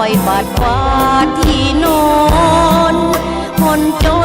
อยบาดควาที่นอนคนจน